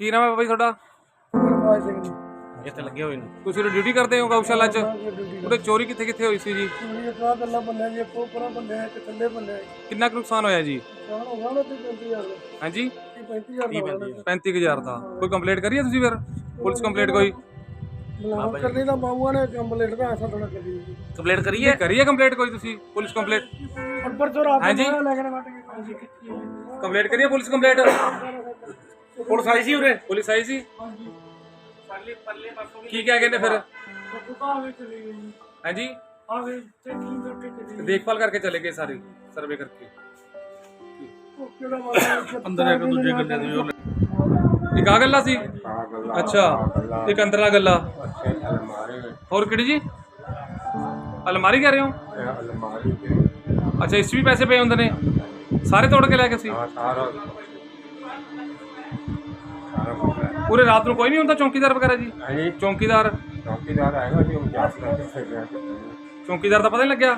ਕੀ ਨਾਮ ਹੈ ਬਾਬਾ ਜੀ ਤੁਹਾਡਾ? ਗੁਰਬਾਜ ਸਿੰਘ ਜੀ। ਇੱਥੇ ਲੱਗੇ ਹੋਏ ਨੇ। ਤੁਸੀਂ ਡਿਊਟੀ ਕਰਦੇ ਹੋ ਗਊਸ਼ਾਲਾ 'ਚ? ਉਹਦੇ ਚੋਰੀ ਕਿੱਥੇ ਕਿੱਥੇ ਹੋਈ ਸੀ ਜੀ? ਗੱਲਾਂ ਥੱਲੇ ਕਿੰਨਾ ਕੁ ਨੁਕਸਾਨ ਹੋਇਆ ਜੀ? ਨਾ ਤੇ 35000 ਦਾ। ਹਾਂਜੀ? 35000 ਦਾ 35000 ਦਾ। ਕੋਈ ਕੰਪਲੇਂਟ ਕਰੀ ਹੈ ਤੁਸੀਂ ਫਿਰ? ਪੁਲਿਸ ਕੰਪਲੇਂਟ ਕੋਈ? ਮਲਾਮ ਕਰਨੀ ਦਾ ਬਾਬੂਆਂ ਨੇ ਕੰਪਲੀਟ ਦਾ ਐਸਾ ਥੋੜਾ ਕਰੀ ਜੀ ਕੰਪਲੇਂਟ ਕਰੀਏ ਕਰੀ ਹੈ? ਕੰਪਲੇਂਟ ਕੋਈ ਤੁਸੀਂ? ਪੁਲਿਸ ਕੰਪਲੇਂਟ ਅੱਬਰ ਤੋਂ ਰਾਤ। ਨੂੰ ਲੈ ਕੇ ਕੰਪਲੇਂਟ ਕਰੀ ਹੈ ਪੁਲਿਸ ਕੰਪਲੇਂਟ ਪੁਲਿਸ ਆਈ ਸੀ ਉਰੇ? ਪੁਲਿਸ ਆਈ ਸੀ? ਕੀ ਕਹਿ ਗਏ ਨੇ ਫਿਰ ਚਲੀ ਗਈ ਹਾਂਜੀ? ਆਵੇ ਚੈਕਿੰਗ ਕਰਕੇ ਚਲੀ ਗਈ। ਦੇਖਭਾਲ ਕਰਕੇ ਚਲੇ ਗਏ ਸਾਰੇ ਸਰਵੇ ਕਰਕੇ। ਉਹ ਕਿਹੜਾ ਮਾਰਿਆ ਅੰਦਰ ਇੱਕ ਦੂਜੇ ਗੱਲੇ ਦੇ ਜੋ ਇੱਕ ਆ ਗੱਲਾਂ ਸੀ? ਅੱਛਾ ਇੱਕ ਅੰਦਰਲਾ ਗੱਲਾ। ਹੋਰ ਕਿਹੜੀ ਜੀ? ਅਲਮਾਰੀ ਕਹਿ ਰਹੇ ਹੋ? ਅਲਮਾਰੀ ਅੱਛਾ ਇਸ 'ਚ ਵੀ ਪੈਸੇ ਪਏ ਹੁੰਦੇ ਨੇ? ਸਾਰੇ ਤੋੜ ਕੇ ਲੈ ਗਏ ਸੀ? ਹਾਂ ਸਾਰਾ। ਹੈ ਪੂਰੇ ਰਾਤ ਨੂੰ ਕੋਈ ਨਹੀਂ ਹੁੰਦਾ ਚੌਕੀਦਾਰ ਵਗੈਰਾ ਜੀ? ਹਾਂਜੀ। ਚੌਕੀਦਾਰ? ਚੌਕੀਦਾਰ ਆਏਗਾ ਜੀ ਉਹ ਜਾਂਚ ਕਰਕੇ ਫਿਰ ਗਿਆ ਚੌਕੀਦਾਰ ਦਾ ਪਤਾ ਨਹੀਂ ਲੱਗਿਆ?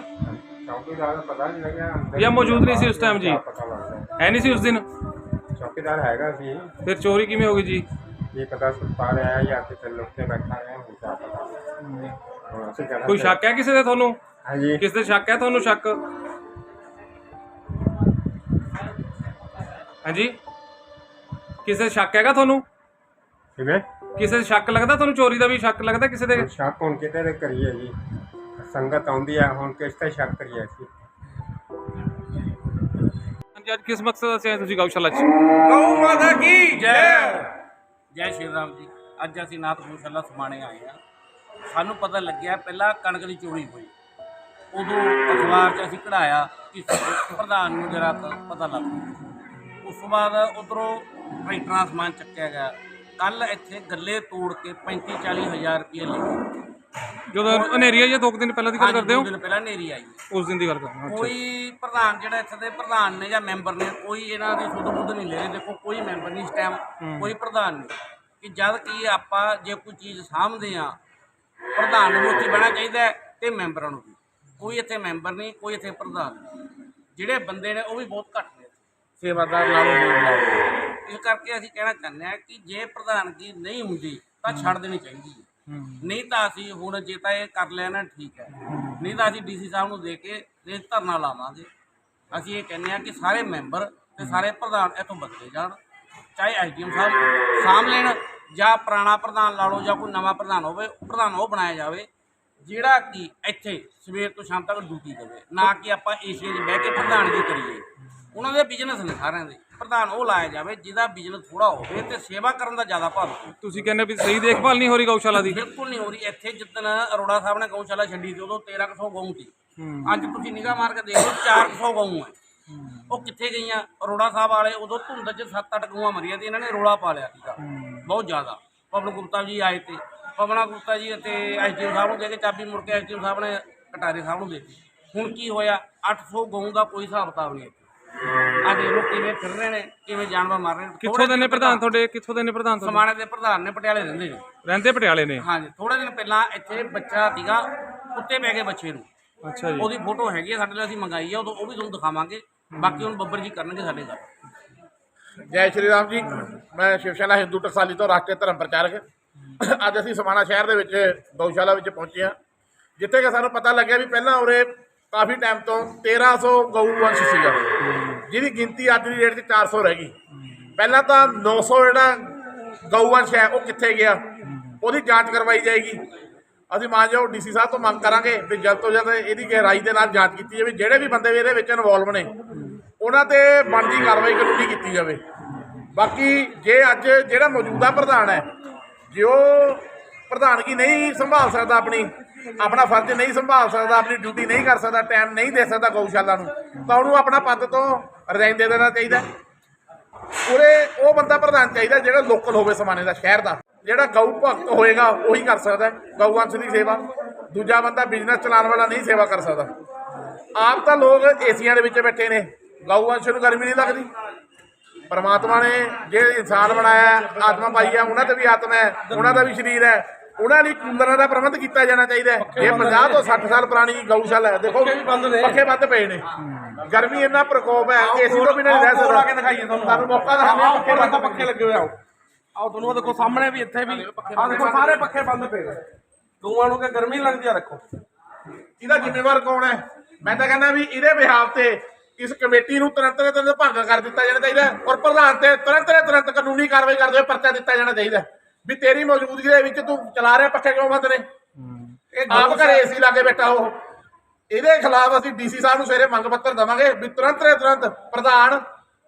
ਚੌਕੀਦਾਰ ਦਾ ਪਤਾ ਨਹੀਂ ਲੱਗਿਆ ਅੰਦਰ ਜਾਂ ਮੌਜੂਦ ਨਹੀਂ ਸੀ ਉਸ ਟਾਈਮ ਜੀ? ਪਤਾ ਲੱਗਦਾ ਹੈ ਨਹੀਂ ਸੀ ਉਸ ਦਿਨ? ਚੌਕੀਦਾਰ ਹੈਗਾ ਸੀ। ਫਿਰ ਚੋਰੀ ਕਿਵੇਂ ਹੋ ਗਈ ਜੀ? ਇਹ ਪਤਾ ਸੁਲਤਾਨ ਆਇਆ ਜਾਂ ਕਿਤੇ ਲੋਕ ਤੇ ਬੈਠਾ ਹੈ ਹੁਣ ਕਿਆ ਪਤਾ ਹੁਣ ਅਸੀਂ ਕਹਿੰਦੇ ਕੋਈ ਸ਼ੱਕ ਹੈ ਕਿਸੇ ਦੇ ਤੁਹਾਨੂੰ? ਹਾਂਜੀ। ਕਿਸ ਦੇ ਸ਼ੱਕ ਹੈ ਤੁਹਾਨੂੰ ਸ਼ੱਕ? ਹਾਂਜੀ। ਕਿਸੇ ਦੇ ਸ਼ੱਕ ਹੈਗਾ ਤੁਹਾਨੂੰ? ਕਿਵੇਂ? ਕਿਸੇ ਦੇ ਸ਼ੱਕ ਲੱਗਦਾ ਤੁਹਾਨੂੰ? ਚੋਰੀ ਦਾ ਵੀ ਸ਼ੱਕ ਲੱਗਦਾ ਕਿਸੇ ਦੇ ਸ਼ੱਕ ਹੁਣ ਕਿਤੇ ਤੇ ਕਰੀਏ ਜੀ। ਸੰਗਤ ਆਉਂਦੀ ਹੈ ਹੁਣ ਕਿਸ ਤੇ ਸ਼ੱਕ ਕਰੀਏ ਅਸੀਂ? ਹਾਂਜੀ ਅੱਜ ਕਿਸ ਮਕਸਦ ਆਏ ਤੁਸੀਂ ਗਊਸ਼ਾਲਾ 'ਚ। ਗਊ ਮਾਤਾ ਕੀ ਜੈ? ਜੈ। ਸ਼੍ਰੀ ਰਾਮ ਜੀ। ਅੱਜ ਅਸੀਂ ਨਾਥ ਗਊਸ਼ਾਲਾ ਸਮਾਣੇ ਆਏ ਆ। ਸਾਨੂੰ ਪਤਾ ਲੱਗਿਆ ਪਹਿਲਾਂ ਕਣਕ ਦੀ ਚੋਰੀ ਹੋਈ। ਉਦੋਂ ਅਖਬਾਰ 'ਚ ਅਸੀਂ ਕਢਾਇਆ ਕਿ ਪ੍ਰਧਾਨ ਨੂੰ ਜਰਾ ਪਤਾ ਲੱਗ ਉਸ ਤੋਂ ਬਾਅਦ ਉਧਰੋਂ ਟਰੈਕਟਰਾਂ ਦਾ ਸਮਾਨ ਚੱਕਿਆ ਗਿਆ। ਕੱਲ ਇੱਥੇ ਗੱਲੇ ਤੋੜ ਕੇ 35 40 ਹਜ਼ਾਰ ਰੁਪਏ ਲੱਗੇ ਜਦੋਂ ਹਨੇਰੀ ਆਈ ਹੈ ਦੋ ਕੁ ਦਿਨ ਪਹਿਲਾਂ ਦੀ ਗੱਲ ਕਰਦੇ ਹੋ? ਦਿਨ ਪਹਿਲਾਂ ਨੇਰੀ ਆਈ ਉਸ ਦਿਨ ਦੀ ਗੱਲ ਕਰਦੇ ਹੋ ਕੋਈ ਪ੍ਰਧਾਨ ਜਿਹੜਾ ਇੱਥੇ ਦੇ ਪ੍ਰਧਾਨ ਨੇ ਜਾਂ ਮੈਂਬਰ ਨੇ ਕੋਈ ਇਹਨਾਂ ਦੀ ਸੁਧ ਬੁੱਧ ਨਹੀਂ ਲੈ ਰਹੇ। ਦੇਖੋ ਕੋਈ ਮੈਂਬਰ ਨਹੀਂ ਇਸ ਟਾਈਮ ਕੋਈ ਪ੍ਰਧਾਨ ਨਹੀਂ। ਕਿ ਜਦ ਕਿ ਆਪਾਂ ਜੇ ਕੋਈ ਚੀਜ਼ ਸਾਂਭਦੇ ਆ ਪ੍ਰਧਾਨ ਨੂੰ ਉੱਥੇ ਬਹਿਣਾ ਚਾਹੀਦਾ ਹੈ ਤੇ ਮੈਂਬਰਾਂ ਨੂੰ ਵੀ। ਕੋਈ ਇੱਥੇ ਮੈਂਬਰ ਨਹੀਂ ਕੋਈ ਇੱਥੇ ਪ੍ਰਧਾਨ ਨਹੀਂ। ਜਿਹੜੇ ਬੰਦੇ ਨੇ ਉਹ ਵੀ ਬਹੁਤ ਘੱਟ ਨੇ। ਸੇਵਾਦਾਰ ਨਾਲੋਂ ਹੋਰ ਨਾਲੋਂ ਇਸ ਕਰਕੇ ਅਸੀਂ ਕਹਿਣਾ ਚਾਹੁੰਦੇ ਹਾਂ ਕਿ ਜੇ ਪ੍ਰਧਾਨਗੀ ਨਹੀਂ ਹੁੰਦੀ ਤਾਂ ਛੱਡ ਦੇਣੀ ਚਾਹੀਦੀ ਹੈ। ਨਹੀਂ ਤਾਂ ਅਸੀਂ ਹੁਣ ਜੇ ਤਾਂ ਇਹ ਕਰ ਲਿਆ ਨਾ ਠੀਕ ਹੈ। ਨਹੀਂ ਤਾਂ ਅਸੀਂ ਡੀਸੀ ਸਾਹਿਬ ਨੂੰ ਦੇ ਕੇ ਤੇ ਧਰਨਾ ਲਾਵਾਂਗੇ। ਅਸੀਂ ਇਹ ਕਹਿੰਦੇ ਆ ਕਿ ਸਾਰੇ ਮੈਂਬਰ ਤੇ ਸਾਰੇ ਪ੍ਰਧਾਨ ਇੱਥੋਂ ਬਦਲੇ ਜਾਣ। ਚਾਹੇ ਐਸਡੀਐਮ ਸਾਹਿਬ ਸਾਂਭ ਲੈਣ ਜਾਂ ਪੁਰਾਣਾ ਪ੍ਰਧਾਨ ਲਾ ਲਓ ਜਾਂ ਕੋਈ ਨਵਾਂ ਪ੍ਰਧਾਨ ਹੋਵੇ ਉਹ ਪ੍ਰਧਾਨ ਉਹ ਬਣਾਇਆ ਜਾਵੇ ਜਿਹੜਾ ਕਿ ਇੱਥੇ ਸਵੇਰ ਤੋਂ ਸ਼ਾਮ ਤੱਕ ਡਿਊਟੀ ਦੇਵੇ। ਨਾ ਕਿ ਆਪਾਂ ਏਸ਼ੀਆ 'ਚ ਬਹਿ ਕੇ ਪ੍ਰਧਾਨਗੀ ਕਰੀਏ। ਉਹਨਾਂ ਦੇ ਬਿਜ਼ਨਸ ਨੇ ਸਾਰਿਆਂ ਦੇ। ਪ੍ਰਧਾਨ ਉਹ ਲਾਇਆ ਜਾਵੇ ਜਿਹਦਾ ਬਿਜ਼ਨਸ ਥੋੜਾ ਹੋਵੇ ਤੇ ਸੇਵਾ ਕਰਨ ਦਾ ਜ਼ਿਆਦਾ ਭਾਵ ਹੋਵੇ ਤੁਸੀਂ ਕਹਿੰਦੇ ਵੀ ਸਹੀ ਦੇਖਭਾਲ ਨਹੀਂ ਹੋ ਰਹੀ ਗਊਸ਼ਾਲਾ ਦੀ? ਬਿਲਕੁਲ ਨਹੀਂ ਹੋ ਰਹੀ। ਇੱਥੇ ਜਿੱਦਣ ਅਰੋੜਾ ਸਾਹਿਬ ਨੇ ਗਊਸ਼ਾਲਾ ਛੱਡੀ ਸੀ ਉਦੋਂ 1300 ਗਊ ਸੀ। ਅੱਜ ਤੁਸੀਂ ਨਿਗਾਹ ਮਾਰ ਕੇ ਦੇਖ ਲਓ 400 ਗਊ ਹੈ। ਉਹ ਕਿੱਥੇ ਗਈਆਂ? ਅਰੋੜਾ ਸਾਹਿਬ ਵਾਲੇ ਉਦੋਂ ਧੁੰਦ 'ਚ 7-8 ਗਊਆਂ ਮਰੀਆਂ ਤੇ ਇਹਨਾਂ ਨੇ ਰੋਲਾ ਪਾ ਲਿਆ ਸੀਗਾ। ਬਹੁਤ ਜ਼ਿਆਦਾ। ਪਵਨ ਗੁਪਤਾ ਜੀ ਆਏ ਤੇ ਪਵਨਾ ਗੁਪਤਾ ਜੀ ਅਤੇ ਐਸਡੀਓ ਸਾਹਿਬ ਨੂੰ ਦੇ ਕੇ ਚਾਬੀ ਮੁੜ ਕੇ ਐਸਡੀਓ ਸਾਹਿਬ ਨੇ ਕਟਾਰੇ ਸਾਹਿਬ ਨੂੰ ਦੇ ਦਿੱਤੀ। ਹੁਣ ਕੀ ਹੋਇਆ? 800 ਗਊ ਦਾ ਕੋਈ ਹਿਸਾਬ ਕਿਤਾਬ ਨਹੀਂ ਆ ਦੇਖ ਲਓ ਕਿਵੇਂ ਫਿਰ ਰਹੇ ਨੇ ਕਿਵੇਂ ਜਾਨਵਰ ਮਾਰ ਰਹੇ ਨੇ ਕਿੱਥੋਂ ਦੇ ਨੇ ਪ੍ਰਧਾਨ ਤੁਹਾਡੇ ਕਿੱਥੋਂ ਦੇ ਨੇ ਪ੍ਰਧਾਨ ਤੁਹਾਡੇ? ਸਮਾਣੇ ਦੇ ਪ੍ਰਧਾਨ ਨੇ ਪਟਿਆਲੇ ਰਹਿੰਦੇ ਨੇ। ਰਹਿੰਦੇ ਪਟਿਆਲੇ ਨੇ? ਹਾਂਜੀ ਥੋੜੇ ਦਿਨ ਪਹਿਲਾਂ ਇੱਥੇ ਬੱਚਾ ਸੀਗਾ ਕੁੱਤੇ ਪੈ ਗਏ ਬੱਚੇ ਨੂੰ। ਅੱਛਾ ਜੀ। ਉਹਦੀ ਫੋਟੋ ਹੈਗੀ ਆ ਸਾਡੇ ਨਾਲ ਅਸੀਂ ਮੰਗਾਈ ਆ ਉਦੋਂ ਉਹ ਵੀ ਤੁਹਾਨੂੰ ਦਿਖਾਵਾਂਗੇ। ਬਾਕੀ ਹੁਣ ਬੱਬਰ ਜੀ ਕਰਨਗੇ ਸਾਡੇ ਨਾਲ। ਜੈ ਸ਼੍ਰੀ ਰਾਮ ਜੀ। ਮੈਂ ਸ਼ਿਵ ਸੈਨਾ ਹਿੰਦੂ ਟਕਸਾਲੀ ਤੋਂ ਰਾਸ਼ਟਰੀ ਧਰਮ ਪ੍ਰਚਾਰਕ। ਅੱਜ ਅਸੀਂ ਸਮਾਣਾ ਸ਼ਹਿਰ ਦੇ ਵਿੱਚ ਗਊਸ਼ਾਲਾ ਵਿੱਚ ਪਹੁੰਚੇ ਹਾਂ। ਜਿੱਥੇ ਕਿ ਸਾਨੂੰ ਪਤਾ ਲੱਗਿਆ ਵੀ ਪਹਿਲਾਂ ਉਰੇ ਕਾਫੀ ਟਾਈਮ ਤੋਂ 1300 ਗਊ ਵੰਸ਼ ਸੀਗਾ। ਜਿਹਦੀ ਗਿਣਤੀ ਅੱਜ ਦੀ ਡੇਟ 'ਚ 400 ਰਹਿ ਗਈ। ਪਹਿਲਾਂ ਤਾਂ 900 ਜਿਹੜਾ ਗਊਵੰਸ਼ ਹੈ ਉਹ ਕਿੱਥੇ ਗਿਆ? ਉਹਦੀ ਜਾਂਚ ਕਰਵਾਈ ਜਾਏਗੀ। ਅਸੀਂ ਮਾਨਯੋਗ ਡੀਸੀ ਸਾਹਿਬ ਤੋਂ ਮੰਗ ਕਰਾਂਗੇ ਵੀ ਜਲਦ ਤੋਂ ਜਲਦ ਇਹਦੀ ਗਹਿਰਾਈ ਦੇ ਨਾਲ ਜਾਂਚ ਕੀਤੀ ਜਾਵੇ। ਜਿਹੜੇ ਵੀ ਬੰਦੇ ਵੀ ਇਹਦੇ ਵਿੱਚ ਇਨਵੋਲਵ ਨੇ, ਉਹਨਾਂ ਤੇ ਬਣਦੀ ਕਾਰਵਾਈ ਕਾਨੂੰਨੀ ਕੀਤੀ ਜਾਵੇ। ਬਾਕੀ ਜੇ ਅੱਜ ਜਿਹੜਾ ਮੌਜੂਦਾ ਪ੍ਰਧਾਨ ਹੈ, ਜੇ ਉਹ ਪ੍ਰਧਾਨਗੀ ਨਹੀਂ ਸੰਭਾਲ ਸਕਦਾ ਆਪਣੀ ਆਪਣਾ ਫਰਜ਼ ਨਹੀਂ ਸੰਭਾਲ ਸਕਦਾ, ਆਪਣੀ ਡਿਊਟੀ ਨਹੀਂ ਕਰ ਸਕਦਾ ਟਾਈਮ ਨਹੀਂ ਦੇ ਸਕਦਾ ਗਊਸ਼ਾਲਾ ਨੂੰ, ਤਾਂ ਉਹਨੂੰ ਆਪਣਾ ਪਦ ਤੋਂ ਰਿਜ਼ਾਈਨ ਦੇ ਦੇਣਾ ਚਾਹੀਦਾ ਉਰੇ ਉਹ ਬੰਦਾ ਪ੍ਰਧਾਨ ਚਾਹੀਦਾ ਜਿਹੜਾ ਲੋਕਲ ਹੋਵੇ ਸਮਾਨੇ ਦਾ, ਸ਼ਹਿਰ ਦਾ। ਜਿਹੜਾ ਗਊ ਭਗਤ ਹੋਏਗਾ, ਉਹੀ ਕਰ ਸਕਦਾ ਹੈ। ਗਊਵੰਸ਼ ਦੀ ਸੇਵਾ। ਦੂਜਾ ਬੰਦਾ ਬਿਜ਼ਨਸ ਚਲਾਉਣ ਵਾਲਾ ਨਹੀਂ ਸੇਵਾ ਕਰ ਸਕਦਾ। ਆਪ ਤਾਂ ਲੋਕ ਏਸੀਆਂ ਦੇ ਵਿੱਚ ਬੈਠੇ ਨੇ। ਗਊਵੰਸ਼ ਨੂੰ ਗਰਮੀ ਨਹੀਂ ਲੱਗਦੀ। ਪਰਮਾਤਮਾ ਨੇ ਜੇ ਇਨਸਾਨ ਬਣਾਇਆ, ਆਤਮਾ ਪਾਈ ਹੈ ਉਹਨਾਂ ਤੇ ਵੀ ਆਤਮਾ ਹੈ, ਉਹਨਾਂ ਦਾ ਵੀ ਸਰੀਰ ਹੈ। ਉਹਨਾਂ ਲਈ ਕੂਲਰਾਂ ਦਾ ਪ੍ਰਬੰਧ ਕੀਤਾ ਜਾਣਾ ਚਾਹੀਦਾ ਹੈ। ਇਹ 50 ਤੋਂ 60 ਸਾਲ ਪੁਰਾਣੀ ਗਊਸ਼ਾਲਾ ਹੈ। ਦੇਖੋ ਪੱਖੇ ਬੰਦ ਪਏ ਨੇ। ਗਰਮੀ ਇੰਨਾ ਪ੍ਰਕੋਪ ਹੈ ਏਸੀ ਤੋਂ ਬਿਨਾਂ ਨਹੀਂ ਰਹਿ ਸਕਦਾ ਕੇ ਦਿਖਾਈਏ ਤੁਹਾਨੂੰ। ਸਾਨੂੰ ਮੌਕਾ ਦਿਖਾਉਂਦੇ ਹਾਂ ਪੱਖੇ ਬੰਦ ਪੱਖੇ ਲੱਗੇ ਹੋਏ ਆਓ। ਆਹ ਤੁਹਾਨੂੰ ਆਹ ਦੇਖੋ ਸਾਹਮਣੇ ਵੀ ਇੱਥੇ ਵੀ। ਆਹ ਦੇਖੋ ਸਾਰੇ ਪੱਖੇ ਬੰਦ ਪਏ ਨੇ। ਗਊਆਂ ਨੂੰ ਕਿ ਗਰਮੀ ਲੱਗਦੀ ਆ ਰੱਖੋ ਇਹਦਾ ਜ਼ਿੰਮੇਵਾਰ ਕੌਣ ਹੈ? ਮੈਂ ਤਾਂ ਕਹਿੰਦਾ ਵੀ ਇਹਦੇ ਬਿਹਾਫ ਤੇ ਇਸ ਕਮੇਟੀ ਨੂੰ ਤੁਰੰਤ ਤੁਰੰਤ ਭੰਗ ਕਰ ਦਿੱਤਾ ਜਾਣਾ ਚਾਹੀਦਾ ਔਰ ਪ੍ਰਧਾਨ ਤੇ ਤੁਰੰਤ ਤੁਰੰਤ ਕਾਨੂੰਨੀ ਕਾਰਵਾਈ ਕਰਦੇ ਹੋਏ ਪਰਚਾ ਦਿੱਤਾ ਜਾਣਾ ਚਾਹੀਦਾ। ਵੀ ਤੇਰੀ ਮੌਜੂਦਗੀ ਦੇ ਵਿੱਚ ਤੂੰ ਚਲਾ ਰਿਹਾ ਪੱਖੇ ਕਿਉਂ ਬੰਦ ਨੇ? ਇਹ ਆਪ ਘਰੇ ਏਸੀ ਲਾ ਕੇ ਬੈਠਾ ਉਹ। ਇਹਦੇ ਖਿਲਾਫ ਅਸੀਂ ਡੀਸੀ ਸਾਹਿਬ ਨੂੰ ਸਵੇਰੇ ਮੰਗ ਪੱਤਰ ਦਵਾਂਗੇ ਵੀ ਤੁਰੰਤ ਦੇ ਤੁਰੰਤ ਪ੍ਰਧਾਨ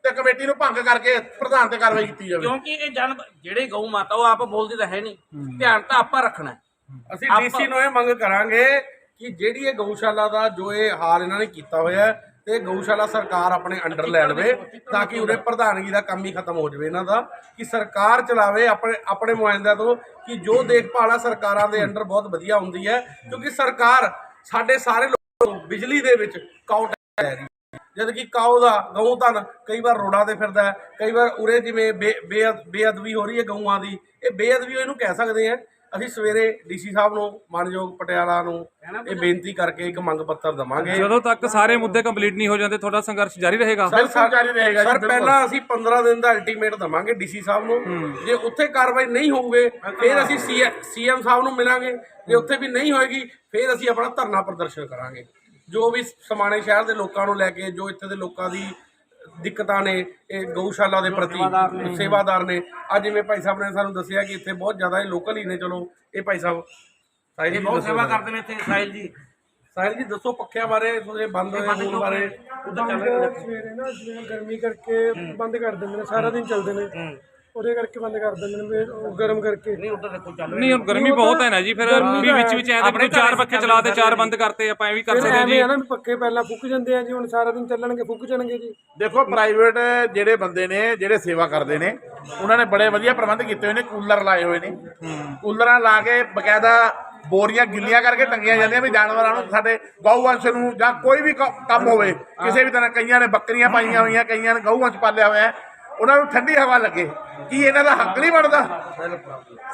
ਤੇ ਕਮੇਟੀ ਨੂੰ ਭੰਗ ਕਰਕੇ ਪ੍ਰਧਾਨ ਤੇ ਕਾਰਵਾਈ ਕੀਤੀ ਜਾਵੇ। ਕਿਉਂਕਿ ਇਹ ਜਨ ਜਿਹੜੇ ਗਊ ਮਾਤਾ ਉਹ ਆਪ ਬੋਲਦੀ ਤਾਂ ਹੈ ਨਹੀਂ। ਧਿਆਨ ਤਾਂ ਆਪਾਂ ਰੱਖਣਾ। ਅਸੀਂ ਡੀਸੀ ਨੂੰ ਇਹ ਮੰਗ ਕਰਾਂਗੇ ਕਿ ਜਿਹੜੀ ਇਹ ਗਊਸ਼ਾਲਾ ਦਾ ਜੋ ਇਹ ਹਾਲ ਇਹਨਾਂ ਨੇ ਕੀਤਾ ਹੋਇਆ ਹੈ, ਤੇ ਗਊਸ਼ਾਲਾ ਸਰਕਾਰ ਆਪਣੇ ਅੰਡਰ ਲੈ ਲਵੇ ਤਾਂ ਕਿ ਉਰੇ ਪ੍ਰਧਾਨਗੀ ਦਾ ਕੰਮ ਹੀ ਖਤਮ ਹੋ ਜਾਵੇ ਇਹਨਾਂ ਦਾ, ਕਿ ਸਰਕਾਰ ਚਲਾਵੇ ਆਪਣੇ ਆਪਣੇ ਨੁਮਾਇੰਦਿਆਂ ਤੋਂ ਕਿ ਜੋ ਦੇਖਭਾਲ ਆ ਸਰਕਾਰਾਂ ਦੇ ਅੰਡਰ ਬਹੁਤ ਵਧੀਆ ਹੁੰਦੀ ਹੈ, ਕਿਉਂਕਿ ਸਰਕਾਰ ਸਾਡੇ ਸਾਰੇ ਲੋਕ ਬਿਜਲੀ ਦੇ ਵਿੱਚ ਕਾਊਂਟ ਲੈ ਰਹੀ ਹੈ। ਜਦ ਕਿ ਕਾਉ ਦਾ, ਗਊ ਧਨ ਕਈ ਵਾਰ ਰੋਡਾਂ ਤੇ ਫਿਰਦਾ ਕਈ ਵਾਰ ਉਰੇ ਜਿਵੇਂ ਬੇ- ਬੇਅਦ- ਬੇਅਦਬੀ ਹੋ ਰਹੀ ਹੈ ਗਊਆਂ ਦੀ, ਇਹ ਬੇਅਦਬੀ ਇਹਨੂੰ ਕਹਿ ਸਕਦੇ ਆ ਅਸੀਂ ਸਵੇਰੇ ਡੀਸੀ ਸਾਹਿਬ ਨੂੰ ਮਾਨਯੋਗ ਪਟਿਆਲਾ ਨੂੰ ਇਹ ਬੇਨਤੀ ਕਰਕੇ ਇੱਕ ਮੰਗ ਪੱਤਰ ਦਵਾਂਗੇ। ਜਦੋਂ ਤੱਕ ਸਾਰੇ ਮੁੱਦੇ ਕੰਪਲੀਟ ਨਹੀਂ ਹੋ ਜਾਂਦੇ ਤੁਹਾਡਾ ਸੰਘਰਸ਼ ਜਾਰੀ ਰਹੇਗਾ। ਬਿਲਕੁਲ ਜਾਰੀ ਰਹੇਗਾ ਜੀ ਸਰ। ਪਹਿਲਾਂ ਅਸੀਂ 15 ਦਿਨ ਦਾ ਅਲਟੀਮੇਟ ਦਵਾਂਗੇ ਡੀਸੀ ਸਾਹਿਬ ਨੂੰ। ਜੇ ਉੱਥੇ ਕਾਰਵਾਈ ਨਹੀਂ ਹੋਊਗੇ ਫਿਰ ਅਸੀਂ ਸੀਐਮ ਸਾਹਿਬ ਨੂੰ ਮਿਲਾਂਗੇ। ਜੇ ਉੱਥੇ ਵੀ ਨਹੀਂ ਹੋਏਗੀ ਫਿਰ ਅਸੀਂ ਆਪਣਾ ਧਰਨਾ ਪ੍ਰਦਰਸ਼ਨ ਕਰਾਂਗੇ। ਜੋ ਵੀ ਸਮਾਣੇ ਸ਼ਹਿਰ ਦੇ ਲੋਕਾਂ ਨੂੰ ਲੈ ਕੇ ਜੋ ਇੱਥੇ ਦੇ ਲੋਕਾਂ ਦੀ ਦਿੱਕਤਾਂ ਨੇ ਇਹ ਗਊਸ਼ਾਲਾ ਦੇ ਪ੍ਰਤੀ ਸੇਵਾਦਾਰ ਨੇ। ਅੱਜ ਜਿਵੇਂ ਭਾਈ ਸਾਹਿਬ ਨੇ ਸਾਨੂੰ ਦੱਸਿਆ ਕਿ ਇੱਥੇ ਬਹੁਤ ਜ਼ਿਆਦਾ ਇਹ ਲੋਕਲ ਹੀ ਨੇ ਚਲੋ ਇਹ ਭਾਈ ਸਾਹਿਬ ਸਾਹਿਲ ਇਹ ਜੀ ਬਹੁਤ ਸੇਵਾ ਕਰਦੇ ਨੇ ਇੱਥੇ ਸਾਹਿਲ ਜੀ। ਸਾਹਿਲ ਜੀ ਦੱਸੋ ਪੱਖਿਆਂ ਬਾਰੇ ਥੋੜੇ ਬੰਦ ਹੋਏ ਹੋਣ ਬਾਰੇ। ਉਧਰ ਚੱਲ ਰਹੇ ਸਵੇਰੇ ਨਾ ਜਿਵੇਂ ਗਰਮੀ ਕਰਕੇ ਬੰਦ ਕਰ ਦਿੰਦੇ ਨੇ ਸਾਰਾ ਦਿਨ ਚੱਲਦੇ ਨੇ। ਉਹਦੇ ਕਰਕੇ ਬੰਦ ਕਰ ਦਿੰਦੇ ਨੇ ਉਹ ਗਰਮ ਕਰਕੇ। ਨਹੀਂ ਉੱਧਰ ਦੇਖੋ ਚੱਲ ਨਹੀਂ ਹੁਣ ਗਰਮੀ ਬਹੁਤ ਹੈ ਨਾ ਜੀ ਫਿਰ ਵੀ ਵਿੱਚ ਵਿੱਚ ਐਂ ਆਪਣੇ ਚਾਰ ਪੱਖੇ ਚਲਾਤੇ ਚਾਰ ਬੰਦ ਕਰਤੇ ਆਪਾਂ ਐਂ ਵੀ ਕਰ ਸਕਦੇ ਹਾਂ ਐਵੇਂ ਜੀ। ਆ ਨਾ ਵੀ ਪੱਕੇ ਪਹਿਲਾਂ ਫੁੱਕ ਜਾਂਦੇ ਆ ਜੀ ਹੁਣ ਸਾਰਾ ਦਿਨ ਚੱਲਣਗੇ ਫੁੱਕ ਜਾਣਗੇ ਜੀ। ਦੇਖੋ ਪ੍ਰਾਈਵੇਟ ਜਿਹੜੇ ਬੰਦੇ ਨੇ ਜਿਹੜੇ ਸੇਵਾ ਕਰਦੇ ਨੇ ਉਹਨਾਂ ਨੇ ਬੜੇ ਵਧੀਆ ਪ੍ਰਬੰਧ ਕੀਤੇ ਹੋਏ ਨੇ ਕੂਲਰ ਲਾਏ ਹੋਏ ਨੇ। ਕੂਲਰਾਂ ਲਾ ਕੇ ਬਕਾਇਦਾ ਬੋਰੀਆਂ ਗਿੱਲੀਆਂ ਕਰਕੇ ਟੰਗੀਆਂ ਜਾਂਦੀਆਂ ਵੀ ਜਾਨਵਰਾਂ ਨੂੰ ਸਾਡੇ ਗਊਵੰਸ਼ ਨੂੰ ਜਾਂ ਕੋਈ ਵੀ ਕੰਮ ਹੋਵੇ ਕਿਸੇ ਵੀ ਤਰ੍ਹਾਂ ਕਈਆਂ ਨੇ ਬੱਕਰੀਆਂ ਪਾਈਆਂ ਹੋਈਆਂ ਕਈਆਂ ਨੇ ਗਊਵੰਸ਼ ਪਾਲਿਆ ਹੋਇਆ ਉਹਨਾਂ ਨੂੰ ਠੰਡੀ ਹਵਾ ਲੱਗੇ। ਕੀ ਇਹਨਾਂ ਦਾ ਹੱਕ ਨਹੀਂ ਬਣਦਾ?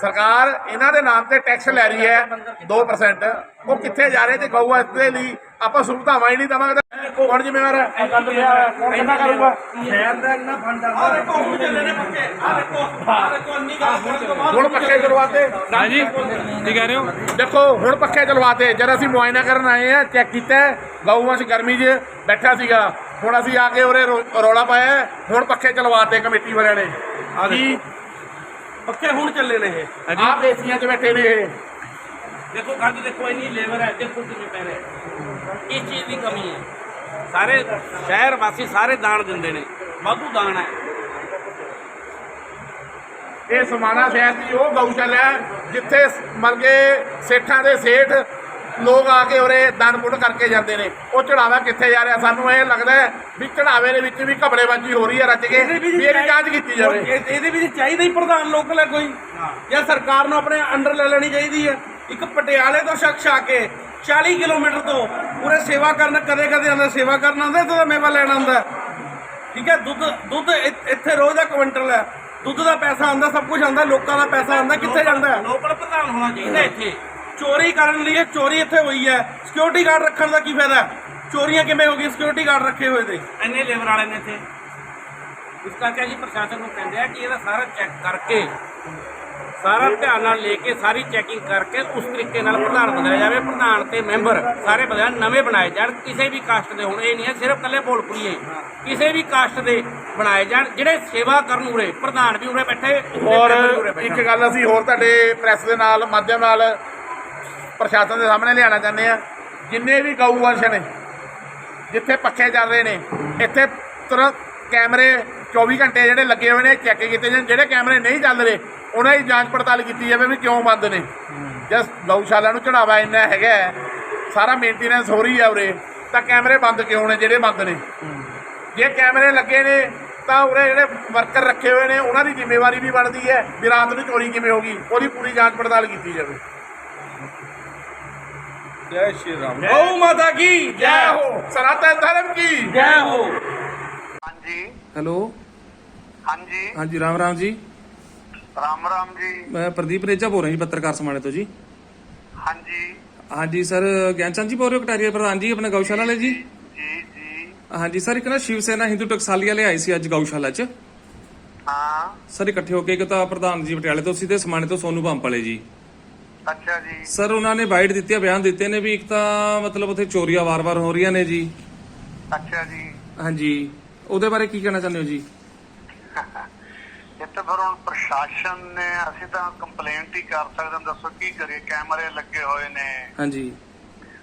ਸਰਕਾਰ ਇਹਨਾਂ ਦੇ ਨਾਮ ਤੇ ਟੈਕਸ ਲੈ ਰਹੀ ਹੈ 2% ਉਹ ਕਿੱਥੇ ਜਾ ਰਹੇ ਤੇ ਗਊ ਦੇ ਲਈ ਆਪਾਂ ਸੁਵਿਧਾਵਾਂ ਹੀ ਨਹੀਂ ਦਵਾਂਗੇ। ਤਾਂ ਕੌਣ ਜ਼ਿੰਮੇਵਾਰ ਹੈ? ਇਹ ਗੱਲ ਪਿਆ ਹੋਇਆ, ਕੌਣ ਕਿੰਨਾ ਕਰੂਗਾ। ਸ਼ਹਿਰ ਦਾ ਇੰਨਾ ਫੰਡ ਆ। ਦੇਖੋ ਹੁਣ ਚੱਲੇ ਨੇ ਪੱਕੇ। ਆ ਦੇਖੋ ਆ ਦੇਖੋ ਇੰਨੀ ਗੱਲ ਕਰਨ ਤੋਂ ਬਾਅਦ ਹੁਣ ਪੱਖੇ ਚਲਵਾਤੇ ਹਾਂ ਜੀ ਕੀ ਕਹਿ ਰਹੇ ਹੋ? ਦੇਖੋ ਹੁਣ ਪੱਖੇ ਚਲਵਾਤੇ ਜਦ ਅਸੀਂ ਮੁਆਇਨਾ ਕਰਨ ਆਏ ਆ ਚੈੱਕ ਕੀਤਾ ਗਊਆਂ 'ਚ ਗਰਮੀ 'ਚ ਬੈਠਾ ਸੀਗਾ। ਹੁਣ ਅਸੀਂ ਆ ਕੇ ਉਰੇ ਰੋ- ਰੌਲਾ ਪਾਇਆ ਹੈ, ਹੁਣ ਪੱਖੇ ਚਲਵਾਤੇ ਕਮੇਟੀ ਵਾਲਿਆਂ ਨੇ। ਆ ਜੀ ਪੱਕੇ ਹੁਣ ਚੱਲੇ ਨੇ ਇਹ। ਆਪ ਏਸੀਆਂ 'ਚ ਬੈਠੇ ਨੇ ਇਹ। ਦੇਖੋ ਗੱਜ ਦੇਖੋ ਇੰਨੀ ਲੇਬਰ ਹੈ ਦੇਖੋ ਕਿਵੇਂ ਪੈ ਰਿਹਾ ਇਸ ਚੀਜ਼ ਦੀ ਕਮੀ ਹੈ। ਸਾਰੇ ਸ਼ਹਿਰ ਵਾਸੀ ਸਾਰੇ ਦਾਨ ਦਿੰਦੇ ਨੇ। ਵਾਧੂ ਦਾਨ ਹੈ। ਇਹ ਸਮਾਣਾ ਸ਼ਹਿਰ ਦੀ ਉਹ ਗਊਸ਼ਾਲਾ ਹੈ ਜਿੱਥੇ ਕਿ ਸੇਠਾਂ ਦੇ ਸੇਠ ਲੋਕ ਆ ਕੇ ਉਰੇ ਦਾਨ ਪੁੰਨ ਕਰਕੇ ਜਾਂਦੇ ਨੇ। ਉਹ ਚੜਾਵਾ ਕਿੱਥੇ ਜਾ ਰਿਹਾ? ਸਾਨੂੰ ਇਹ ਲੱਗਦਾ ਹੈ ਵੀ ਚੜਾਵੇ ਦੇ ਵਿੱਚ ਵੀ ਘਬੜੇਬਾਜ਼ੀ ਹੋ ਰਹੀ ਹੈ ਰੱਜ ਕੇ ਵੀ ਇਹਦੀ ਜਾਂਚ ਕੀਤੀ ਜਾਵੇ। ਇਹ- ਇਹਦੇ ਵਿੱਚ ਚਾਹੀਦਾ ਹੀ ਪ੍ਰਧਾਨ ਲੋਕਲ ਹੈ ਕੋਈ। ਜਾਂ ਸਰਕਾਰ ਨੂੰ ਆਪਣੇ ਅੰਡਰ ਲੈ ਲੈਣੀ ਚਾਹੀਦੀ ਹੈ। ਇੱਕ ਪਟਿਆਲੇ ਤੋਂ ਸ਼ਖਸ ਆ ਕੇ 40 ਕਿਲੋਮੀਟਰ ਤੋਂ ਪੂਰੇ ਸੇਵਾ ਕਰਨ ਕਦੇ ਕਦੇ ਆਉਂਦਾ ਸੇਵਾ ਕਰਨ ਆਉਂਦਾ ਤੇ ਮੇਵਾ ਲੈਣ ਆਉਂਦਾ ਠੀਕ ਹੈ? ਦੁੱਧ ਦੁੱਧ ਇ- ਇੱਥੇ ਰੋਜ਼ ਦਾ ਕੁਇੰਟਲ ਹੈ। ਦੁੱਧ ਦਾ ਪੈਸਾ ਆਉਂਦਾ ਸਭ ਕੁਝ ਆਉਂਦਾ ਲੋਕਾਂ ਦਾ ਪੈਸਾ ਆਉਂਦਾ ਕਿੱਥੇ ਜਾਂਦਾ ਹੈ? ਲੋਕਲ ਪ੍ਰਧਾਨ ਹੋਣਾ ਚਾਹੀਦਾ ਇੱਥੇ। ਚੋਰੀ ਕਰਨ ਲਈ ਚੋਰੀ ਇੱਥੇ ਹੋਈ ਹੈ। ਸਿਕਿਉਰਿਟੀ ਗਾਰਡ ਰੱਖਣ ਦਾ ਕੀ ਫਾਇਦਾ? ਚੋਰੀਆਂ ਕਿਵੇਂ ਹੋ ਗਈ ਸਿਕਿਉਰਿਟੀ ਗਾਰਡ ਰੱਖੇ ਹੋਏ ਤੇ ਇੰਨੇ ਲੇਬਰ ਵਾਲੇ ਨੇ ਇੱਥੇ। ਇਸ ਕਰਕੇ ਜੀ ਪ੍ਰਸ਼ਾਸਨ ਨੂੰ ਕਹਿੰਦੇ ਆ ਕਿ ਇਹਦਾ ਸਾਰਾ ਚੈੱਕ ਕਰਕੇ ਸਾਰਾ ਧਿਆਨ ਨਾਲ ਲੈ ਕੇ ਸਾਰੀ ਚੈਕਿੰਗ ਕਰਕੇ ਉਸ ਤਰੀਕੇ ਨਾਲ ਪ੍ਰਧਾਨ ਬਦਲਿਆ ਜਾਵੇ। ਪ੍ਰਧਾਨ ਤੇ ਮੈਂਬਰ ਸਾਰੇ ਬਦਲ ਨਵੇਂ ਬਣਾਏ ਜਾਣ। ਕਿਸੇ ਵੀ ਕਾਸਟ ਦੇ ਹੁਣ ਇਹ ਨਹੀਂ ਹੈ ਸਿਰਫ ਕੱਲੇ ਭੋਲਪੁਰੀਏ ਕਿਸੇ ਵੀ ਕਾਸਟ ਦੇ ਬਣਾਏ ਜਾਣ ਜਿਹੜੇ ਸੇਵਾ ਕਰਨ ਉਰੇ ਪ੍ਰਧਾਨ ਵੀ ਉਰੇ ਬੈਠੇ ਔਰ ਮੈਂਬਰ ਵੀ ਉਰੇ ਬੈਠੇ। ਇੱਕ ਗੱਲ ਅਸੀਂ ਹੋਰ ਤੁਹਾਡੇ ਪ੍ਰੈਸ ਦੇ ਨਾਲ ਮਾਧਿਅਮ ਨਾਲ ਪ੍ਰਸ਼ਾਸਨ ਦੇ ਸਾਹਮਣੇ ਲਿਆਉਣਾ ਚਾਹੁੰਦੇ ਆ। ਜਿੰਨੇ ਵੀ ਗਊ ਵੰਸ਼ ਨੇ, ਜਿੱਥੇ ਪੱਖੇ ਚੱਲ ਰਹੇ ਨੇ, ਇੱਥੇ ਤੁਰੰਤ ਕੈਮਰੇ 24 ਘੰਟੇ ਜਿਹੜੇ ਲੱਗੇ ਹੋਏ ਨੇ ਚੈੱਕ ਕੀਤੇ ਜਾਣ, ਜਿਹੜੇ ਕੈਮਰੇ ਨਹੀਂ ਚੱਲ ਰਹੇ, ਉਹਨਾਂ ਦੀ ਜਾਂਚ ਪੜਤਾਲ ਕੀਤੀ ਜਾਵੇ ਵੀ ਕਿਉਂ ਬੰਦ ਨੇ। ਜਸ ਗਊਸ਼ਾਲਾ ਨੂੰ ਚੜਾਵਾ ਇੰਨਾ ਹੈਗਾ ਸਾਰਾ ਮੇਨਟੇਨੈਂਸ ਹੋ ਰਹੀ ਹੈ ਉਰੇ, ਤਾਂ ਕੈਮਰੇ ਬੰਦ ਕਿਉਂ ਨੇ, ਜਿਹੜੇ ਬੰਦ ਨੇ? ਜੇ ਕੈਮਰੇ ਲੱਗੇ ਨੇ, ਤਾਂ ਉਰੇ ਜਿਹੜੇ ਵਰਕਰ ਰੱਖੇ ਹੋਏ ਨੇ, ਉਹਨਾਂ ਦੀ ਜ਼ਿੰਮੇਵਾਰੀ ਵੀ ਬਣਦੀ ਹੈ ਵੀ ਰਾਤ ਨੂੰ ਚੋਰੀ ਕਿਵੇਂ ਹੋ ਗਈ, ਉਹਦੀ ਪੂਰੀ ਜਾਂਚ ਪੜਤਾਲ ਕੀਤੀ ਜਾਵੇ। ਜੈ ਸ਼੍ਰੀ ਰਾਮ। ਗਊ ਮਾਤਾ ਕੀ? ਜੈ ਹੋ। ਸਨਾਤਨ ਧਰਮ ਕੀ? ਜੈ ਹੋ। ਹਾਂਜੀ। ਹੈਲੋ। ਹਾਂਜੀ। ਹਾਂਜੀ ਰਾਮ ਰਾਮ ਜੀ। ਰਾਮ ਰਾਮ ਜੀ। ਮੈਂ ਪ੍ਰਦੀਪ ਰੇਜਾ ਬੋਲ ਰਿਹਾ ਜੀ ਪੱਤਰਕਾਰ ਸਮਾਣੇ ਤੋਂ ਜੀ। ਹਾਂਜੀ। ਹਾਂਜੀ ਸਰ ਗਿਆਨ ਚੰਦ ਜੀ ਬੋਲ ਰਹੇ ਹੋ ਕਟਾਰੀਆ ਪ੍ਰਧਾਨ ਜੀ ਆਪਣੇ ਗਊਸ਼ਾਲਾ ਵਾਲੇ ਜੀ। ਜੀ ਜੀ ਹਾਂਜੀ ਸਰ ਇੱਕ ਨਾ ਸ਼ਿਵ ਸੈਨਾ ਹਿੰਦੂ ਟਕਸਾਲੀ ਵਾਲੇ ਆਏ ਸੀ ਅੱਜ ਗਊਸ਼ਾਲਾ 'ਚ। ਹਾਂ। ਸਰ ਇਕੱਠੇ ਹੋ ਕੇ ਇੱਕ ਤਾਂ ਪ੍ਰਧਾਨ ਜੀ ਪਟਿਆਲੇ ਤੋਂ ਸੀ ਤੇ ਸਮਾਣੇ ਤੋਂ ਸੋਨੂ ਪੰਪ ਵਾਲੇ ਜੀ। ਅੱਛਾ ਜੀ। ਸਰ ਉਹਨਾਂ ਨੇ ਬਾਈਟ ਦਿੱਤੀ ਆ ਬਿਆਨ ਦਿੱਤੇ ਨੇ ਵੀ ਇੱਕ ਤਾਂ ਮਤਲਬ ਉੱਥੇ ਚੋਰੀਆਂ ਵਾਰ-ਵਾਰ ਹੋ ਰਹੀਆਂ ਨੇ ਜੀ। ਅੱਛਾ ਜੀ। ਹਾਂਜੀ। ਉਹਦੇ ਬਾਰੇ ਕੀ ਕਹਿਣਾ ਚਾਹੁੰਦੇ ਹੋ ਜੀ? ਇਹ ਤਾਂ ਫਿਰ ਹੁਣ ਪ੍ਰਸ਼ਾਸਨ ਨੇ ਅਸੀਂ ਤਾਂ ਕੰਪਲੇਂਟ ਹੀ ਕਰ ਸਕਦੇ ਹਾਂ। ਦੱਸੋ ਕੀ ਕਰੀਏ? ਕੈਮਰੇ ਲੱਗੇ ਹੋਏ ਨੇ। ਹਾਂਜੀ।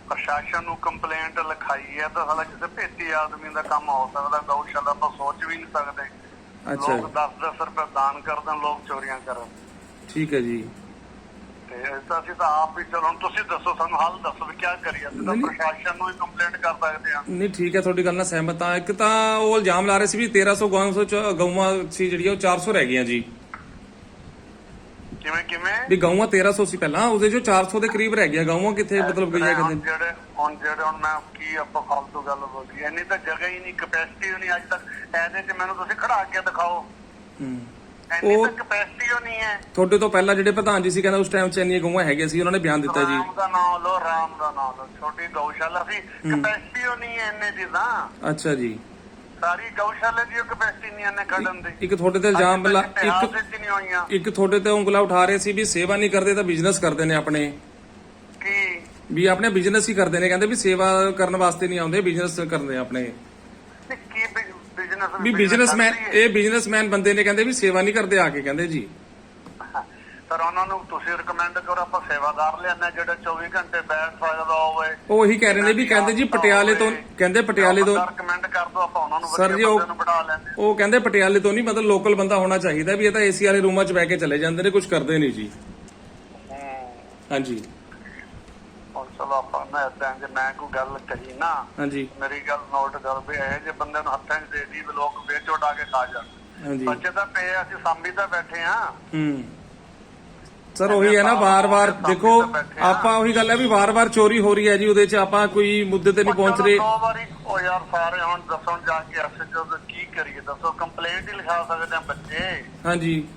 ਪ੍ਰਸ਼ਾਸਨ ਨੂੰ ਕੰਪਲੇਂਟ ਲਿਖਾਈ ਹੈ ਤਾਂ ਸਾਲਾ ਕਿਸੇ ਭੇਤੀ ਆਦਮੀ ਦਾ ਕੰਮ ਹੋ ਸਕਦਾ। ਗਊਸ਼ਾਲਾ ਆਪਾਂ ਸੋਚ ਵੀ ਨਹੀਂ ਸਕਦੇ। ਅੱਛਾ ਲੋਕ 10-10 ਰੁਪਏ ਦਾਨ ਕਰ ਦੇਣ ਲੋਕ ਚੋਰੀਆਂ ਕਰਨ। ਠੀਕ ਹੈ ਜੀ। ਤੇ ਤਾਂ ਅਸੀਂ ਤਾਂ ਆਪ ਹੀ ਚਲੋ ਹੁਣ ਤੁਸੀਂ ਦੱਸੋ ਸਾਨੂੰ ਹੱਲ ਦੱਸੋ ਵੀ ਕੀ ਕਰੀਏ। ਅਸੀਂ ਤਾਂ ਨਹੀਂ। ਪ੍ਰਸ਼ਾਸਨ ਨੂੰ ਹੀ ਕੰਪਲੇਂਟ ਕਰ ਸਕਦੇ ਹਾਂ। ਨਹੀਂ ਠੀਕ ਹੈ ਤੁਹਾਡੀ ਗੱਲ ਨਾਲ ਸਹਿਮਤ ਹਾਂ। ਇੱਕ ਤਾਂ ਉਹ ਇਲਜ਼ਾਮ ਲਾ ਰਹੇ ਸੀ ਵੀ 1300 ਗਊਆਂ ਚ ਗਊਆਂ ਸੀ ਜਿਹੜੀ ਉਹ 400 ਰਹਿ ਗਈਆਂ ਜੀ। ਕਿਵੇਂ ਕਿਵੇਂ? ਵੀ ਗਊਆਂ 1300 ਸੀ ਪਹਿਲਾਂ ਉਹਦੇ ਜੋ 400 ਦੇ ਕਰੀਬ ਰਹਿ ਗਿਆ। ਗਊਆਂ ਕਿੱਥੇ ਮਤਲਬ ਗਈਆਂ ਹੁਣ ਕਿਤੇ ਜਿਹੜੇ ਹੁਣ ਜਿਹੜੇ ਹੁਣ ਮੈਂ ਕੀ ਆਪਾਂ ਫालतू ਗੱਲ ਬੋਲੀ ਇੰਨੀ ਤਾਂ ਜਗ੍ਹਾ ਹੀ ਨਹੀਂ ਕਪੈਸਿਟੀ ਨਹੀਂ ਅੱਜ ਤੱਕ। ਇਹਦੇ 'ਚ ਮੈਨੂੰ ਤੁਸੀਂ ਖੜਾ ਕੇ ਦਿਖਾਓ। ਹੂੰ। ਇੰਨੀ ਉਹ- ਤਾਂ ਕਪੈਸਿਟੀ ਹੋ ਨਹੀਂ ਹੈ। ਤੁਹਾਡੇ ਤੋਂ ਪਹਿਲਾਂ ਜਿਹੜੇ ਪ੍ਰਧਾਨ ਜੀ ਸੀ ਕਹਿੰਦਾ ਉਸ ਟਾਈਮ 'ਚ ਇੰਨੀਆਂ ਗਊਆਂ ਹੈਗੀਆਂ ਸੀ ਉਹਨਾਂ ਨੇ ਬਿਆਨ ਦਿੱਤਾ ਜੀ। ਰਾਮ ਦਾ ਨਾਮ ਲੋ ਰਾਮ ਦਾ ਨਾਮ ਲੋ ਛੋਟੀ ਗਊਸ਼ਾਲਾ ਸੀ। ਕਪੈਸਿਟੀ ਹੋ ਨਹੀਂ ਹੈ ਇੰਨੇ ਦੀ ਤਾਂ। ਅੱਛਾ ਜੀ। ਸਾਰੀ ਗਊਸ਼ਾਲੇ ਦੀ ਕਪੈਸਿਟੀ ਨਹੀਂ ਇੰਨੇ ਖੜਨ ਦੀ। ਇੱਕ ਤੁਹਾਡੇ ਤੇ ਇਲਜ਼ਾਮ ਲਾ ਇੱਕ ਇੱਕ ਨਹੀਂ ਹੋਈਆਂ। ਇੱਕ ਤੁਹਾਡੇ ਤੇ ਉਂਗਲਾ ਉਠਾ ਰਹੇ ਸੀ ਵੀ ਸੇਵਾ ਨਹੀਂ ਕਰਦੇ ਤਾਂ ਬਿਜ਼ਨਸ ਕਰਦੇ ਨੇ ਆਪਣੇ। ਕੀ? ਵੀ ਆਪਣੇ ਬਿਜ਼ਨਸ ਹੀ ਕਰਦੇ ਨੇ ਕਹਿੰਦੇ ਵੀ ਸੇਵਾ ਕਰਨ ਵਾਸਤੇ ਨਹੀਂ ਆਉਂਦੇ ਬਿਜ਼ਨਸ ਕਰਦੇ ਆ ਆਪਣੇ। ਵੀ ਬਿਜ਼ਨਸਮੈਨ ਇਹ ਬਿਜ਼ਨਸਮੈਨ ਬੰਦੇ ਨੇ ਕਹਿੰਦੇ ਵੀ ਸੇਵਾ ਨਹੀਂ ਕਰਦੇ ਆ ਕੇ ਕਹਿੰਦੇ ਜੀ। ਪਰ ਉਹਨਾਂ ਨੂੰ ਤੁਸੀਂ ਰეკਮੈਂਡ ਕਰੋ ਆਪਾਂ ਸੇਵਾਦਾਰ ਲਿਆਣਾ ਜਿਹੜਾ 24 ਘੰਟੇ ਬੈਠ ਸਕਦਾ ਹੋਵੇ। ਉਹ ਇਹੀ ਕਹਿ ਰਹੇ ਨੇ ਵੀ ਕਹਿੰਦੇ ਜੀ ਪਟਿਆਲੇ ਤੋਂ ਕਹਿੰਦੇ ਪਟਿਆਲੇ ਤੋਂ ਰეკਮੈਂਡ ਕਰ ਦੋ ਆਪਾਂ ਉਹਨਾਂ ਨੂੰ ਸਰ ਜੀ ਉਹ ਕਹਿੰਦੇ ਪਟਿਆਲੇ ਤੋਂ ਨਹੀਂ ਮਤਲਬ ਲੋਕਲ ਬੰਦਾ ਹੋਣਾ ਚਾਹੀਦਾ ਵੀ ਇਹ ਤਾਂ ਏਸੀ ਵਾਲੇ ਰੂਮਾਂ 'ਚ ਬੈ ਕੇ ਚਲੇ ਜਾਂਦੇ ਨੇ ਕੁਝ ਕਰਦੇ ਨਹੀਂ ਜੀ। ਹਾਂਜੀ। ਚਲੋ ਆਪਾਂ ਨਾ ਏਦਾਂ ਜੇ ਮੈਂ ਕੋਈ ਗੱਲ ਕਹੀ ਨਾ ਹਾਂਜੀ। ਮੇਰੀ ਗੱਲ ਨੋਟ ਕਰ ਵੀ ਇਹ ਜੇ ਬੰਦੇ ਨੂੰ ਹੱਥਾਂ 'ਚ ਦੇ ਦੀ ਵੀ ਲੋਕ ਵੇਚ ਉਡਾ ਕੇ ਖਾ ਜਾਣ। ਹਾਂਜੀ। ਬੱਚੇ ਤਾਂ ਪਏ ਆ, ਅਸੀਂ ਸਾਂਭੀ ਤਾਂ ਬੈਠੇ ਆ। ਹੂੰ। ਸਰ ਉਹੀ ਹੈ ਨਾ ਵਾਰ-ਵਾਰ ਦੇਖੋ ਆਪਾਂ ਉਹੀ ਗੱਲ ਹੈ ਵੀ ਵਾਰ-ਵਾਰ ਚੋਰੀ ਹੋ ਰਹੀ ਹੈ ਜੀ ਉਹਦੇ 'ਚ ਆਪਾਂ ਕੋਈ ਮੁੱਦੇ ਤੇ ਨਹੀਂ ਪਹੁੰਚ ਰਹੇ। ਦੋ ਵਾਰੀ ਉਹ ਯਾਰ ਸਾਰੇ ਹੁਣ ਦੱਸਣ ਜਾ ਕੇ ਐਸਐਚਓ ਕੀ ਕਰੀਏ ਦੱਸੋ ਕੰਪਲੇਂਟ ਹੀ ਲਿਖਾ ਸਕਦੇ ਆ ਬੱਚੇ। ਹਾਂਜੀ।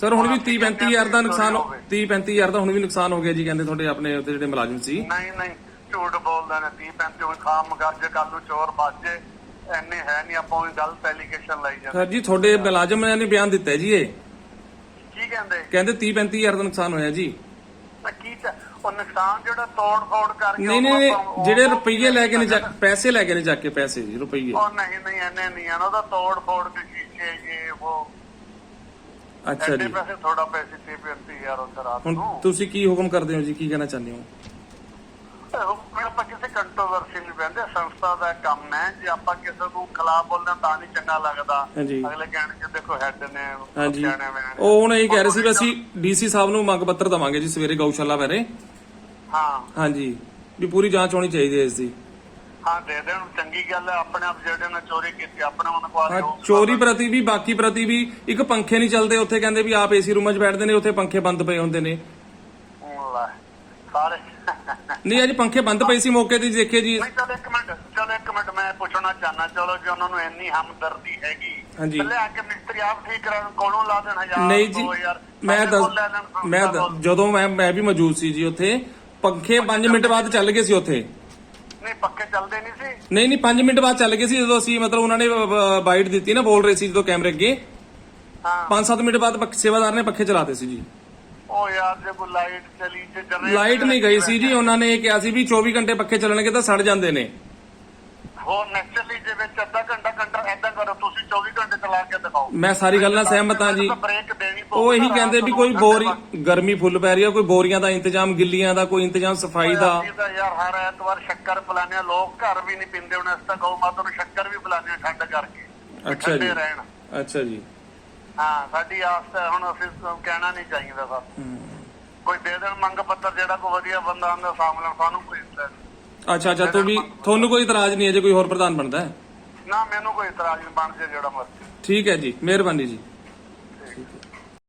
ਸਰ ਹੁਣ ਵੀ 30 35 ਹਜ਼ਾਰ ਦਾ ਨੁਕਸਾਨ 30 35 ਹਜ਼ਾਰ ਦਾ ਹੁਣ ਵੀ ਨੁਕਸਾਨ ਹੋ ਗਿਆ ਜੀ ਕਹਿੰਦੇ ਤੁਹਾਡੇ ਆਪਣੇ ਉੱਤੇ ਜਿਹੜੇ ਮੁਲਾਜ਼ਮ ਸੀ। ਨਹੀਂ ਨਹੀਂ ਝੂਠ ਬੋਲਦੇ ਨੇ 30 35 ਕੋਈ ਖਾਮ ਗੱਜ ਕੱਲ ਨੂੰ ਚੋਰ ਬਾਜੇ ਐਨੇ ਹੈ ਨਹੀਂ ਆਪਾਂ ਉਹ ਗਲਤ ਐਲੀਗੇਸ਼ਨ ਲਾਈ ਜਾਂਦੇ। ਸਰ ਜੀ ਤੁਹਾਡੇ ਮੁਲਾਜ਼ਮ ਨੇ ਬਿਆਨ ਦਿੱਤਾ ਜੀ ਇਹ। ਕੀ ਕਹਿੰਦੇ? ਕਹਿੰਦੇ 30 35 ਹਜ਼ਾਰ ਦਾ ਨੁਕਸਾਨ ਹੋਇਆ ਜੀ। ਮੈਂ ਕੀ ਉਹ ਨੁਕਸਾਨ ਜਿਹੜਾ ਤੋੜ ਫੋੜ ਕਰਕੇ ਨਹੀਂ ਨਹੀਂ ਜਿਹੜੇ ਰੁਪਈਏ ਲੈ ਕੇ ਨੇ ਜਾ- ਪੈਸੇ ਲੈ ਕੇ ਨੇ ਜਾ ਕੇ ਪੈਸੇ ਜੀ ਰੁਪਈਏ। ਉਹ ਨਹੀਂ ਨਹੀਂ ਐਨੇ ਨਹੀਂ ਆ ਉਹਦਾ ਤੋੜ ਫੋੜ ਕੇ ਸ਼ੀਸ਼ੇ ਇਹ ਉਹ ਅੱਛਾ ਜੀ। ਪੈਸੇ ਥੋੜਾ ਪੈਸੇ ਤੇ 35 ਯਾਰ ਉਹ ਰਾਤ ਹੁਣ ਨੂੰ। ਤੁਸੀਂ ਕੀ ਹੁਕਮ ਕਰਦੇ ਹੋ ਜੀ? ਕੀ ਕਹਿਣਾ ਚਾਹੁੰਦੇ ਹੋ? ਹੁਣ ਆਪਾਂ ਕਿਸੇ ਕੰਟਰੋਵਰਸੀ ਨਹੀਂ ਪੈਂਦੇ ਸੰਸਥਾ ਦਾ ਕੰਮ ਹੈ। ਜੇ ਆਪਾਂ ਕਿਸੇ ਨੂੰ ਖਿਲਾਫ ਬੋਲਦੇ ਹਾਂ ਤਾਂ ਨਹੀਂ ਚੰਗਾ ਲੱਗਦਾ। ਹਾਂਜੀ। ਅਗਲੇ ਕਹਿਣਗੇ ਦੇਖੋ ਹੈੱਡ ਨੇ ਹਾਂਜੀ। ਸਿਆਣੇ ਬਿਆਣੇ ਨੇ। ਉਹ ਹੁਣ ਇਹ ਕਹਿ ਰਹੇ ਸੀ ਵੀ ਅਸੀਂ ਡੀਸੀ ਸਾਹਿਬ ਨੂੰ ਮੰਗ ਪੱਤਰ ਦਵਾਂਗੇ ਜੀ ਸਵੇਰੇ ਗਊਸ਼ਾਲਾ ਬਾਰੇ। ਹਾਂ। ਹਾਂਜੀ। ਵੀ ਪੂਰੀ ਜਾਂਚ ਹੋਣੀ ਚਾਹੀਦੀ ਹੈ ਇਸ ਦੀ। ਹਾਂ ਦੇ ਦੇਣ ਚੰਗੀ ਗੱਲ ਹੈ ਆਪਣੇ ਆਪ ਜਿਹੜੇ ਨੇ ਚੋਰੀ ਕੀਤੀ ਆਪਣੇ ਮਨ ਕੋ ਹਾਂ, ਚੋਰੀ ਪ੍ਰਤੀ ਵੀ ਬਾਕੀ ਪ੍ਰਤੀ ਵੀ ਇੱਕ ਪੰਖੇ ਨਹੀਂ ਚੱਲਦੇ ਉੱਥੇ ਕਹਿੰਦੇ ਵੀ ਆਪ ਏਸੀ ਰੂਮਾਂ 'ਚ ਬੈਠਦੇ ਨੇ ਉੱਥੇ ਪੰਖੇ ਬੰਦ ਪਏ ਹੁੰਦੇ ਨੇ ਸਾਰੇ ਨਹੀਂ ਅੱਜ ਪੰਖੇ ਬੰਦ ਪਏ ਸੀ ਮੌਕੇ ਤੇ ਦੇਖੇ ਜੀ ਨਹੀਂ ਚਲ ਇੱਕ ਮਿੰਟ ਚਲ ਇੱਕ ਮਿੰਟ ਮੈਂ ਪੁੱਛਣਾ ਚਾਹਨਾ ਚਲੋ ਜੇ ਉਹਨਾਂ ਨੂੰ ਇੰਨੀ ਹਮਦਰਦੀ ਹੈਗੀ ਹਾਂਜੀ। ਤੇ ਲਿਆ ਕੇ ਮਿਸਤਰੀ ਆਪ ਠੀਕ ਕਰਨ ਕੋਲੋਂ ਲਾ ਦੇਣ ਹਜ਼ਾਰ ਨਹੀਂ ਜੀ ਦੋ ਹਜ਼ਾਰ। ਮੈਂ ਸਾਡੇ ਕੋਲ ਦੱਸ ਲੈਣ ਮੈਂ ਕੋਲ। ਦੱਸ- ਜਦੋਂ ਮੈਂ ਮੈਂ ਵੀ ਮੌਜੂਦ ਸੀ ਜੀ ਉੱਥੇ ਪੰਖੇ 5 ਮਿੰਟ ਬਾਅਦ ਚੱਲ ਗਏ ਸੀ ਉੱਥੇ ਨਹੀਂ ਪੱਕੇ ਚੱਲਦੇ ਨਹੀਂ ਸੀ। ਨਹੀਂ ਨਹੀਂ 5 ਮਿੰਟ ਬਾਅਦ ਚੱਲ ਗਏ ਸੀ ਜਦੋਂ ਅਸੀਂ ਮਤਲਬ ਉਹਨਾਂ ਨੇ ਬਾਈਟ ਦਿੱਤੀ ਨਾ ਬੋਲ ਰਹੇ ਸੀ ਜਦੋਂ ਕੈਮਰੇ ਅੱਗੇ। ਹਾਂ। 5-7 ਮਿੰਟ ਬਾਅਦ ਪੱਖ- ਸੇਵਾਦਾਰ ਨੇ ਪੱਖੇ ਚਲਾਤੇ ਸੀ ਜੀ। ਉਹ ਯਾਰ ਜੇ ਕੋਈ ਲਾਈਟ ਚਲੀ ਤੇ ਜਨਰੇਟਰ ਲਾਈਟ ਨਹੀਂ ਗਈ ਸੀ ਜੀ ਉਹਨਾਂ ਨੇ ਇਹ ਕਿਹਾ ਸੀ ਵੀ 24 ਘੰਟੇ ਪੱਖੇ ਚੱਲਣਗੇ ਤਾਂ ਸੜ ਜਾਂਦੇ ਨੇ। ਹੋਰ ਨੈਚੁਰਲੀ ਦੇ ਵਿੱਚ ਅੱਧਾ ਘੰਟਾ ਘੰਟਾ ਐਦਾਂ ਕਰੋ ਤੁਸੀਂ 24 ਘੰਟੇ ਚਲਾ ਕੇ ਦਿਖਾਓ। ਮੈਂ ਸਾਰੀ ਗੱਲ ਨਾਲ ਸਹਿਮਤ ਹਾਂ ਜੀ। ਬ੍ਰੇਕ ਦੇਣੀ ਉਹ ਇਹੀ ਕਹਿੰਦੇ ਵੀ ਕੋਈ ਬੋਰੀ ਗਰਮੀ ਫੁੱਲ ਪੈ ਰਹੀ ਆ ਕੋਈ ਬੋਰੀਆਂ ਦਾ ਇੰਤਜ਼ਾਮ ਗਿੱਲੀਆਂ ਦਾ ਕੋਈ ਇੰਤਜ਼ਾਮ ਸਫ਼ਾਈ ਦਾ। ਅਸੀਂ ਤਾਂ ਯਾਰ ਹਰ ਐਤਵਾਰ ਸ਼ੱਕਰ ਪਿਲਾਉਂਦੇ ਆ ਲੋਕ ਘਰ ਵੀ ਨਹੀਂ ਪੀਂਦੇ ਹੁਣ ਅਸੀਂ ਤਾਂ ਗਊ ਮਾਤਾ ਨੂੰ ਸ਼ੱਕਰ ਵੀ ਪਿਲਾਉਂਦੇ ਆ ਠੰਡ ਕਰਕੇ ਅੱਛਾ ਜੀ। ਰਹਿਣ। ਅੱਛਾ ਜੀ। ਹਾਂ ਸਾਡੀ ਆਸ ਤਾਂ ਹੁਣ ਅਸੀਂ ਕਹਿਣਾ ਨਹੀਂ ਚਾਹੀਦਾ ਸਰ ਕੋਈ ਦੇ ਦੇਣ ਮੰਗ ਪੱਤਰ ਜਿਹੜਾ ਕੋਈ ਵਧੀਆ ਬੰਦਾ ਆਂਦਾ ਸਾਹਮਣੇ ਸਾਨੂੰ ਕੋਈ ਨਹੀਂ। ਅੱਛਾ ਅੱਛਾ ਤੂੰ ਵੀ ਤੁਹਾਨੂੰ ਕੋਈ ਇਤਰਾਜ਼ ਨਹੀਂ ਹੈ ਜੇ ਕੋਈ ਹੋਰ ਪ੍ਰਧਾਨ ਬਣਦਾ ਹੈ? ਨਾ ਮੈਨੂੰ ਕੋਈ ਇਤਰਾਜ਼ ਨਹੀਂ ਬਣ ਜੇ ਜਿਹੜਾ ਮਰਜ਼ੀ। ਠੀਕ ਹੈ ਜੀ ਮਿਹਰਬਾਨੀ ਜੀ।